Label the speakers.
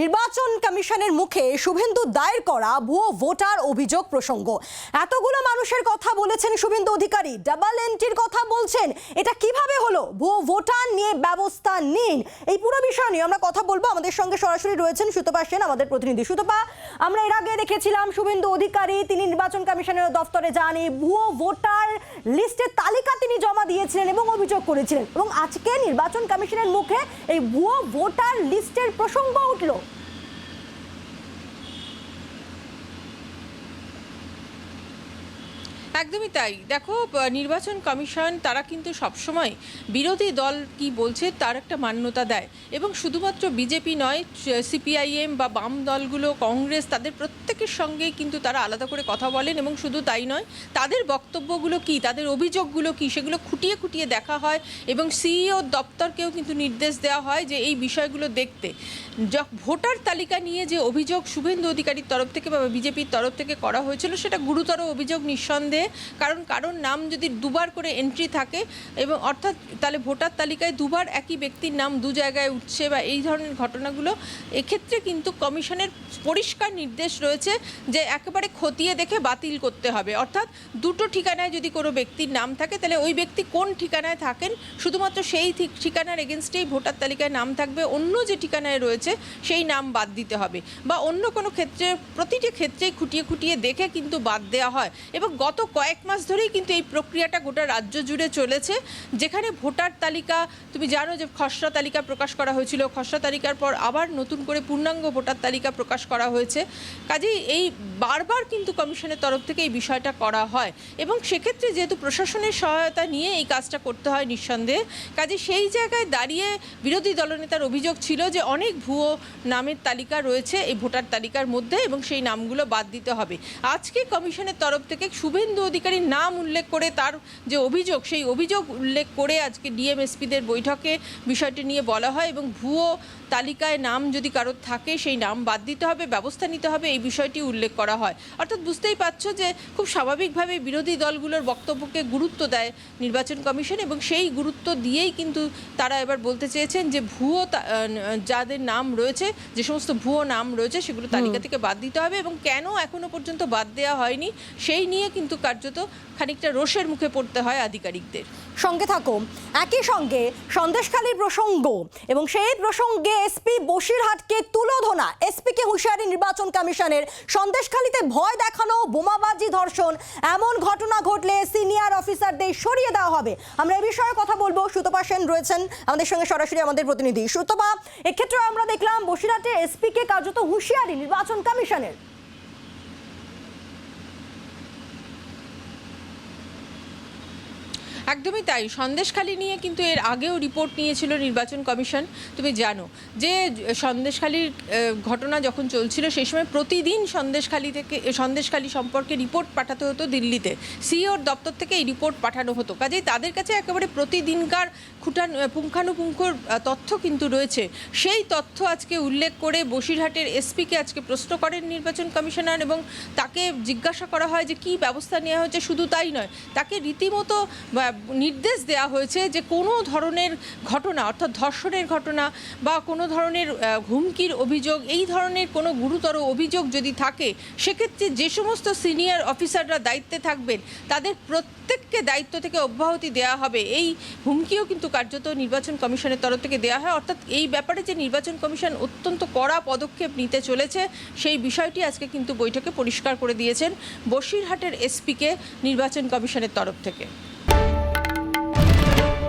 Speaker 1: নির্বাচন কমিশনের মুখে শুভেন্দু দায়ের করা ভুয়ো ভোটার অভিযোগ প্রসঙ্গ। এতগুলো মানুষের কথা বলেছেন শুভেন্দু অধিকারী ডাবল এন্ট্রির কথা বলছেন। এটা কীভাবে হলো? ভুয়ো ভোটার নিয়ে ব্যবস্থা নিন। এই পুরো বিষয় নিয়ে আমরা কথা বলব। আমাদের সঙ্গে সরাসরি রয়েছেন সুতপা সেন, আমাদের প্রতিনিধি। সুতপা, আমরা এর আগে দেখেছিলাম শুভেন্দু অধিকারী, তিনি নির্বাচন কমিশনের দফতরে যান। এই ভুয়ো ভোটার লিস্টের তালিকা তিনি জমা দিয়েছিলেন এবং অভিযোগ করেছিলেন। এবং আজকে নির্বাচন কমিশনের মুখে এই ভুয়ো ভোটার লিস্টের প্রসঙ্গ উঠল।
Speaker 2: একদমই তাই। দেখো নির্বাচন কমিশন, তারা কিন্তু সবসময় বিরোধী দল কি বলছে তার একটা মান্যতা দেয়। এবং শুধুমাত্র বিজেপি নয়, সিপিআইএম বা বাম দলগুলো, কংগ্রেস, তাদের প্রত্যেকের সঙ্গেই কিন্তু তারা আলাদা করে কথা বলেন এবং শুধু তাই নয়, তাদের বক্তব্যগুলো কি, তাদের অভিযোগগুলো কি, সেগুলো খুঁটিয়ে খুঁটিয়ে দেখা হয় এবং সিইও দপ্তরকেও কিন্তু নির্দেশ দেওয়া হয় যে এই বিষয়গুলো দেখতে। ভোটার তালিকা নিয়ে যে অভিযোগ শুভেন্দু অধিকারীর তরফ থেকে বা বিজেপির তরফ থেকে করা হয়েছিল, সেটা গুরুতর অভিযোগ নিঃসন্দেহে কারণ কারণ নাম যদি দুবার করে এন্ট্রি থাকে এবং অর্থাৎ তাহলে ভোটার তালিকায় দুবার একই ব্যক্তির নাম দু জায়গায় উঠছে বা এই ধরনের ঘটনাগুলো, এক্ষেত্রে কিন্তু কমিশনের পরিষ্কার নির্দেশ রয়েছে যে একেবারে খতিয়ে দেখে বাতিল করতে হবে। অর্থাৎ দুটো ঠিকানায় যদি কোনো ব্যক্তির নাম থাকে, তাহলে ওই ব্যক্তি কোন ঠিকানায় থাকেন? শুধুমাত্র সেই ঠিক- ঠিকানার এগেনস্টেই ভোটার তালিকায় নাম থাকবে, অন্য যে ঠিকানায় রয়েছে সেই নাম বাদ দিতে হবে। বা অন্য কোনো ক্ষেত্রে, প্রতিটি ক্ষেত্রেই খুঁটিয়ে খুঁটিয়ে দেখে কিন্তু বাদ দেওয়া হয়। এবং গত কয়েক মাস ধরেই কিন্তু এই প্রক্রিয়াটা গোটা রাজ্য জুড়ে চলেছে, যেখানে ভোটার তালিকা, তুমি জানো যে খসড়া তালিকা প্রকাশ করা হয়েছিল, খসড়া তালিকার পর আবার নতুন করে পূর্ণাঙ্গ ভোটার তালিকা প্রকাশ করা হয়েছে। কাজেই এই বারবার কিন্তু কমিশনের তরফ থেকে এই বিষয়টা করা হয় এবং সেক্ষেত্রে যেহেতু প্রশাসনের সহায়তা নিয়ে এই কাজটা করতে হয় নিঃসন্দেহে কাজে সেই জায়গায় দাঁড়িয়ে বিরোধী দলনেতার অভিযোগ ছিল যে অনেক ভুয়ো নামের তালিকা রয়েছে এই ভোটার তালিকার মধ্যে এবং সেই নামগুলো বাদ দিতে হবে। আজকে কমিশনের তরফ থেকে শুভেন্দু অধিকারীর নাম উল্লেখ করে তার যে অভিযোগ, সেই অভিযোগ উল্লেখ করে আজকে ডিএমএসপিদের বৈঠকে বিষয়টি নিয়ে বলা হয় এবং ভুয়ো তালিকায় নাম যদি কারোর থাকে সেই নাম বাদ দিতে হবে ব্যবস্থা নিতে হবে এই বিষয়টি উল্লেখ করা হয়। অর্থাৎ বুঝতেই পারছ যে খুব স্বাভাবিকভাবে বিরোধী দলগুলোর বক্তব্যকে গুরুত্ব দেয় নির্বাচন কমিশন এবং সেই গুরুত্ব দিয়েই কিন্তু তারা এবার বলতে চেয়েছেন যে ভুয়ো যাদের নাম রয়েছে যে সমস্ত ভুয়ো নাম রয়েছে সেগুলো তালিকা থেকে বাদ দিতে হবে এবং কেন এখনও পর্যন্ত বাদ দেওয়া হয়নি সেই নিয়ে কিন্তু কার্যত খানিকটা রোষের মুখে পড়তে হয় আধিকারিকদের।
Speaker 1: সঙ্গে থাকো একই সঙ্গে সন্দেশখালীর প্রসঙ্গ এবং সেই প্রসঙ্গে এসপি বসিরহাটকে তুলোধনা। এসপিকে হুঁশিয়ারি নির্বাচন কমিশনের। সন্দেশখালিতে ভয় দেখানো বোমাবাজি ধর্ষণ। এমন ঘটনা ঘটলে সিনিয়র অফিসারদের সরিয়ে দেওয়া হবে। আমরা এ বিষয়ে কথা বলব। সুতপা সেন রয়েছেন আমাদের সঙ্গে সরাসরি আমাদের প্রতিনিধি। সুতপা এক্ষেত্রে আমরা দেখলাম বসিরহাটে এসপিকে কার্যত হুঁশিয়ারি নির্বাচন কমিশনের।
Speaker 2: একদমই তাই। সন্দেশখালি নিয়ে কিন্তু এর আগেও রিপোর্ট নিয়েছিল নির্বাচন কমিশন তুমি জানো। যে সন্দেশখালির ঘটনা যখন চলছিল সেই সময় প্রতিদিন সন্দেশখালি থেকে সন্দেশখালি সম্পর্কে রিপোর্ট পাঠাতে হতো দিল্লিতে। সিওর দপ্তর থেকে এই রিপোর্ট পাঠানো হতো। কাজেই তাদের কাছে একেবারে প্রতিদিনকার খুঁটান পুঙ্খানুপুঙ্খর আহ, তথ্য কিন্তু রয়েছে। সেই তথ্য আজকে উল্লেখ করে বসিরহাটের এসপিকে আজকে প্রশ্ন করেন নির্বাচন কমিশনার এবং তাকে জিজ্ঞাসা করা হয় যে কি ব্যবস্থা নেওয়া হয়েছে। শুধু তাই নয় তাকে রীতিমতো নির্দেশ দেওয়া হয়েছে যে কোনো ধরনের ঘটনা, অর্থাৎ ধর্ষণের ঘটনা বা কোনো ধরনের হুমকির অভিযোগ, এই ধরনের কোনো গুরুতর অভিযোগ যদি থাকে, সেক্ষেত্রে যে সমস্ত সিনিয়র অফিসাররা দায়িত্বে থাকবেন, তাদের প্রত্যেককে দায়িত্ব থেকে অব্যাহতি দেওয়া হবে। এই হুমকিও কিন্তু কার্যত নির্বাচন কমিশনের তরফ থেকে দেওয়া হয়। অর্থাৎ এই ব্যাপারে যে নির্বাচন কমিশন অত্যন্ত কড়া পদক্ষেপ নিতে চলেছে, সেই বিষয়টি আজকে কিন্তু বৈঠকে পরিষ্কার করে দিয়েছেন বসিরহাটের এসপিকে নির্বাচন কমিশনের তরফ থেকে।